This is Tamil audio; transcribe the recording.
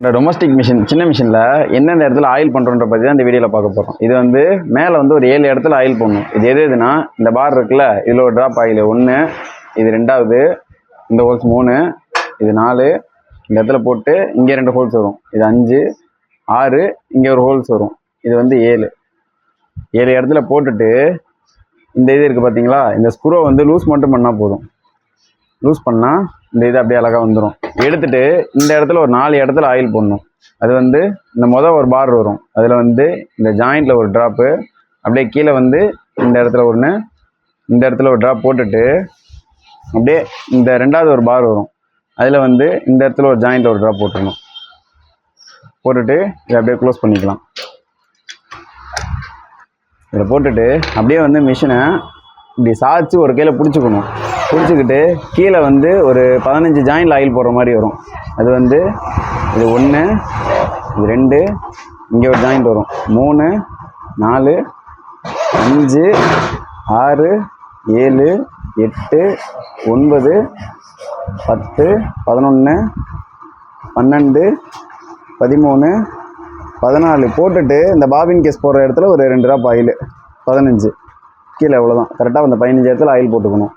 இந்த டொமஸ்டிக் மிஷின் சின்ன மிஷினில் எந்தெந்த இடத்துல ஆயில் பண்ணுறோன்ற பற்றி தான் இந்த வீடியோவில் பார்க்க போகிறோம் இது வந்து மேலே வந்து ஒரு ஏழு இடத்துல ஆயில் போடணும். இது எது எதுனா இந்த பார் இருக்குல்ல இதில் ஒரு ட்ராப் ஆயில் ஒன்று இது ரெண்டாவது இந்த ஹோல்ஸ் மூணு இது நாலு இந்த இடத்துல போட்டு இங்கே ரெண்டு ஹோல்ஸ் வரும். இது அஞ்சு ஆறு இங்கே ஒரு ஹோல்ஸ் வரும். இது வந்து ஏழு. ஏழு இடத்துல போட்டுட்டு இந்த இது இருக்குது பார்த்தீங்களா இந்த ஸ்க்ரூவை வந்து லூஸ் மட்டும் பண்ணால் போதும். லூஸ் பண்ணால் இந்த இது அப்படியே அழகாக வந்துடும் எடுத்துட்டு இந்த இடத்துல ஒரு நாலு இடத்துல ஆயில் போடணும். அது வந்து இந்த மொதல் ஒரு பார் வரும். அதில் வந்து இந்த ஜாயிண்டில் ஒரு ட்ராப்பு அப்படியே கீழே வந்து இந்த இடத்துல ஒன்று இந்த இடத்துல ஒரு ட்ராப் போட்டுட்டு அப்படியே இந்த ரெண்டாவது ஒரு பார் வரும். அதில் வந்து இந்த இடத்துல ஒரு ஜாயிண்டில் ஒரு ட்ராப் போட்டுடணும். போட்டுட்டு இதை அப்படியே க்ளோஸ் பண்ணிக்கலாம். இதில் போட்டுட்டு அப்படியே வந்து மிஷினை இப்படி சாய்ச்சி ஒரு கையில் பிடிச்சிக்கணும். பிடிச்சிக்கிட்டு கீழே வந்து ஒரு பதினஞ்சு ஜாயிண்டில் ஆயில் போடுற மாதிரி வரும். அது வந்து இது ஒன்று இது ரெண்டு இங்கே ஒரு ஜாயிண்ட் வரும். மூணு நாலு அஞ்சு ஆறு ஏழு எட்டு ஒன்பது பத்து பதினொன்று பன்னெண்டு பதிமூணு பதினாலு போட்டுட்டு இந்த பாபின் கேஸ் போடுற இடத்துல ஒரு ரெண்டு ரூபா ஆயில் பதினஞ்சு. கீழே அவ்வளோதான் கரெக்டாக அந்த பதினஞ்சு இடத்துல ஆயில் போட்டுக்கணும்.